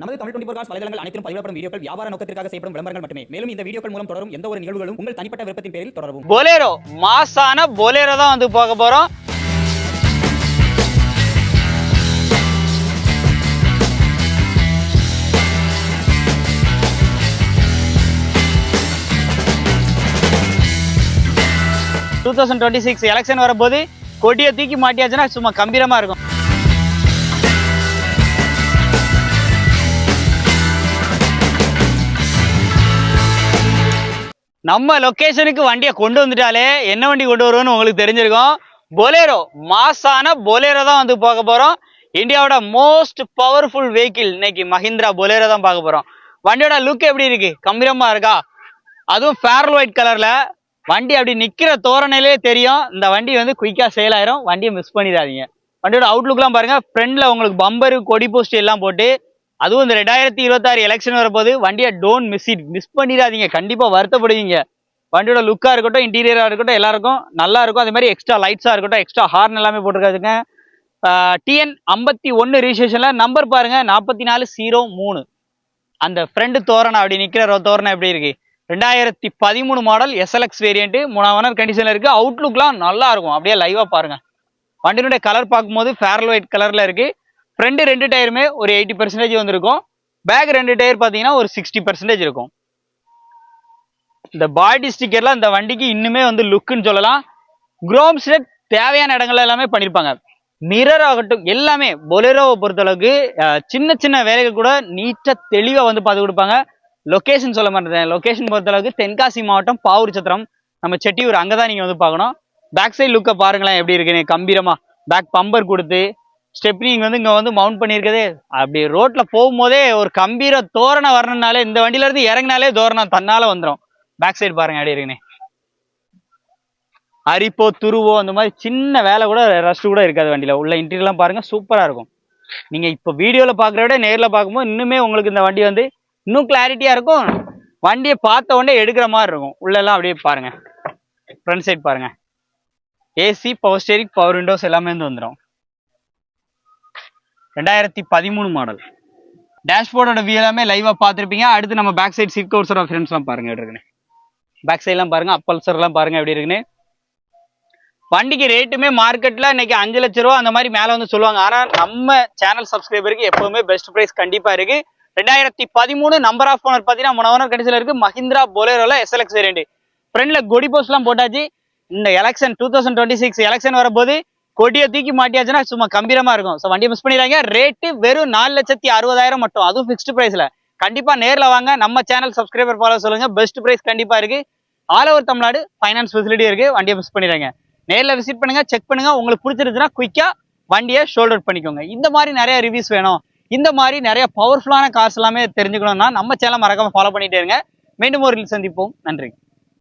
நமது Tamil twenty four cos வலைதளங்கள் அனைத்தும் பதிவிடப்படும் வீடியோக்கள் வியாபார நோக்கத்திற்காக செய்யப்படும் விளம்பரங்கள் மட்டுமே. மேலும் இந்த வீடியோக்கள் மூலம் தொடரும் எந்த ஒரு நிகழ்வுகளும் உங்கள் தனிப்பட்ட விருப்பத்தின் பேரில் தொடரும் பொலேரோ மாசான பொலேரோ தான் வந்து போக போறோம். Two thousand twenty six election வரும்போது கொடியை தூக்கி மாட்டியாச்சுன்னா சும்மா கம்பீரமாக இருக்கும். நம்ம லொக்கேஷனுக்கு வண்டியை கொண்டு வந்துட்டாலே என்ன வண்டி கொண்டு வருவோம்னு உங்களுக்கு தெரிஞ்சிருக்கும். பொலேரோ மாசான பொலேரோ தான் வந்து பார்க்க போறோம். இந்தியாவோட மோஸ்ட் பவர்ஃபுல் வெஹிக்கிள் இன்னைக்கு மஹிந்திரா பொலேரோ தான் பார்க்க போறோம். வண்டியோட லுக் எப்படி இருக்கு? கம்பீரமா இருக்கா? அதுவும் ஃபேரல் ஒயிட் கலர்ல வண்டி அப்படி நிக்கிற தோரணையிலே தெரியும். இந்த வண்டி வந்து குயிக்கா சேல் ஆயிரும். வண்டியை மிஸ் பண்ணிடாதீங்க. வண்டியோட அவுட்லுக்லாம் பாருங்க. ஃப்ரண்ட்ல உங்களுக்கு பம்பரு கொடி போஸ்ட் எல்லாம் போட்டு அதுவும் இந்த ரெண்டாயிரத்தி இருபத்தாறு எலெக்ஷன் வரப்போது வண்டியை டோன்ட் மிஸ் இட் மிஸ் பண்ணிடாதீங்க. கண்டிப்பாக வருத்தப்படுவீங்க. வண்டியோட லுக்காக இருக்கட்டும் இன்டீரியராக இருக்கட்டும் எல்லாருக்கும் நல்லா இருக்கும். அதே மாதிரி எக்ஸ்ட்ரா லைட்ஸாக இருக்கட்டும் எக்ஸ்ட்ரா ஹார்ன் எல்லாமே போட்டிருக்காதுங்க. டிஎன் ஐம்பத்தி ஒன்று ரிஜிஸ்ட்ரேஷனில் நம்பர் பாருங்கள் நாற்பத்தி நாலு ஜீரோ மூணு. அந்த ஃப்ரெண்டு தோரணை அப்படி நிற்கிற தோரணை எப்படி இருக்கு? ரெண்டாயிரத்தி பதிமூணு மாடல் எஸ்எல்எக்ஸ் வேரியண்ட்டு மூணாம் கண்டிஷனில் இருக்குது அவுட்லுக்லாம் நல்லா இருக்கும். அப்படியே லைவாக பாருங்கள் வண்டியினுடைய கலர் பார்க்கும்போது ஃபேரல் ஒயிட் கலரில் இருக்குது ஃப்ரண்ட் ரெண்டு டயருமே ஒரு எயிட்டி பர்சன்டேஜ் வந்திருக்கும். பேக் ரெண்டு டயர் பார்த்தீங்கன்னா ஒரு சிக்ஸ்டி பர்சன்டேஜ் இருக்கும். இந்த பாடி ஸ்டிக்கர்லாம் இந்த வண்டிக்கு இன்னுமே வந்து லுக்குன்னு சொல்லலாம். குரோம் தேவையான இடங்கள்ல எல்லாமே பண்ணியிருப்பாங்க மிரர் ஆகட்டும் எல்லாமே. பொலேரோவை பொறுத்தளவுக்கு சின்ன சின்ன வேலைகள் கூட நீட்டாக தெளிவாக வந்து பார்த்து கொடுப்பாங்க. லொக்கேஷன் சொல்ல மாட்டேன் லொக்கேஷன் பொறுத்தளவுக்கு தென்காசி மாவட்டம் பாவூர் சத்திரம் நம்ம செட்டியூர் அங்கே தான் நீங்கள் வந்து பார்க்கணும். பேக் சைடு லுக்கை பாருங்களேன் எப்படி இருக்குன்னு. கம்பீரமாக பேக் பம்பர் கொடுத்து ஸ்டெப்னி இங்கே வந்து இங்கே வந்து மவுண்ட் பண்ணியிருக்கதே. அப்படி ரோட்டில் போகும்போதே ஒரு கம்பீர தோரணை வரணுனாலே இந்த வண்டியிலேருந்து இறங்கினாலே தோரணம் தன்னால் வந்துடும் பேக் சைடு பாருங்க அப்படி இருக்குன்னு. அரிப்போ துருவோ அந்த மாதிரி சின்ன வேலை கூட ரஸ்ட் கூட இருக்காது வண்டியில். உள்ள இன்டீரியர்லாம் பாருங்கள் சூப்பராக இருக்கும். நீங்கள் இப்போ வீடியோவில் பார்க்குற விட நேரில் பார்க்கும்போது இன்னுமே உங்களுக்கு இந்த வண்டி வந்து இன்னும் கிளாரிட்டியாக இருக்கும். வண்டியை பார்த்த உடனே எடுக்கிற மாதிரி இருக்கும். உள்ளெல்லாம் அப்படியே பாருங்கள் ஃப்ரண்ட் சைட் பாருங்கள் AC power steering power windows எல்லாமே வந்து வந்துடும் ரெண்டாயிரத்தி பதிமூணு மாடல் டேஷ்போர்டோட வியூ எல்லாமே லைவாக பார்த்துருப்பீங்க. அடுத்து நம்ம பேக் சைடு சீட் ஆஃப் ஃப்ரெண்ட்ஸ்லாம் பாருங்க எப்படி இருக்குன்னு. பேக் சைட்லாம் பாருங்க அப்பல்சர்லாம் பாருங்க எப்படி இருக்குன்னு. வண்டிக்கு ரேட்டுமே மார்க்கெட்டில் இன்னைக்கு அஞ்சு லட்ச ரூபா அந்த மாதிரி மேலே வந்து சொல்லுவாங்க. ஆனால் நம்ம சேனல் சப்ஸ்கிரைபருக்கு எப்பவுமே பெஸ்ட் ப்ரைஸ் கண்டிப்பாக இருக்குது ரெண்டாயிரத்தி பதிமூணு நம்பர் ஆஃப் ஓனர் பார்த்தீங்கன்னா மூணு ஓனர் கடைசியில் இருக்குது மஹிந்திரா போலேரோல எஸ்எல்எக்ஸ் வேரியண்ட் ஃப்ரெண்டில் கொடி போஸ்ட்லாம் போட்டாச்சு. இந்த election two thousand twenty six election வரும்போது கொடியை தூக்கி மாட்டியாச்சுன்னா சும்மா கம்பீரமா இருக்கும். ஸோ வண்டியை மிஸ் பண்ணிடுறாங்க ரேட்டு வெறும் நாலு லட்சத்தி அறுபதாயிரம் மட்டும். அதுவும் ஃபிக்ஸ்டு ப்ரைஸில் கண்டிப்பா நேரில் வாங்க. நம்ம சேனல் சப்ஸ்கிரைபர் ஃபாலோ சொல்லுங்க. பெஸ்ட் ப்ரைஸ் கண்டிப்பா இருக்கு. All over Tamil Nadu finance facility இருக்கு. வண்டியை மிஸ் பண்ணிடுறாங்க நேரில் விசிட் பண்ணுங்க செக் பண்ணுங்க. உங்களுக்கு பிடிச்சிருந்துச்சுன்னா குயிக்கா வண்டியை ஷோல்டர் பண்ணிக்கோங்க. இந்த மாதிரி நிறைய ரிவ்யூஸ் வேணும். இந்த மாதிரி நிறைய பவர்ஃபுல்லான கார்ஸ் எல்லாமே தெரிஞ்சுக்கணும்னா நம்ம சேனல் மறக்காம ஃபாலோ பண்ணிட்டே இருங்க. மீண்டும் ஒரு சந்திப்போம். நன்றி.